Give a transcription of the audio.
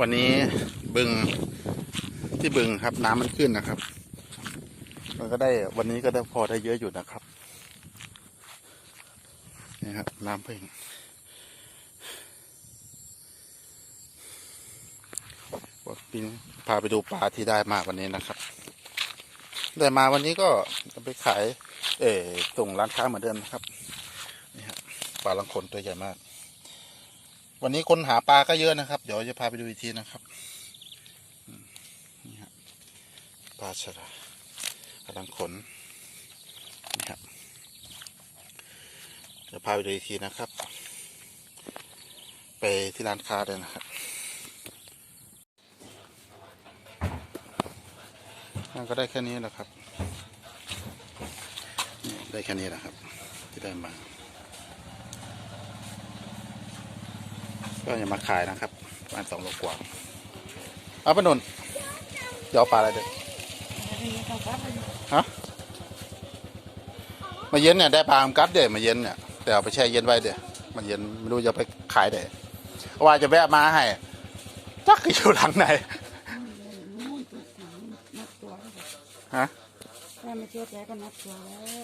วันนี้บึงที่บึงครับน้ำมันขึ้นนะครับ มันก็ได้วันนี้ก็ได้พอได้เยอะอยู่นะครับนี่ครับน้ำเพ่งบอกปีนพาไปดูปลาที่ได้มาวันนี้นะครับ ได้มาวันนี้ก็จะไปขาย เออส่งร้านค้าเหมือนเดิมนะครับนี่ครับปลาลังขนตัวใหญ่มาก วันนี้คนหาปลาก็เยอะนะครับ เดี๋ยวจะพาไปดูอีกทีนะครับนี่ครับปลาฉลาปลาลังขนนี่ครับเดี๋ยวพาไปดูอีกทีนะครับ ไปที่ร้านค้าเลยนะครับนั่นก็ได้แค่นี้แหละครับนี่ได้แค่นี้แหละครับ ที่ได้มา ก็อย่ามาขายนะครับประมาณสองโลกว่าเอาปนนเดี๋ยวเอปลาอะไรเด็กฮะมาเย็นเนี่ยได้ปลาอัมกัดเดี๋ยวมาเย็นเนี่ยแต่เอาไปแช่เย็นไว้เดี๋ยวมันเย็นไม่รู้จะไปขายเดี๋ยวว่าจะแวะมาให้จักอยู่หลังไหนฮะถ้าไม่เชื่อใจก็นับตัวแล้ว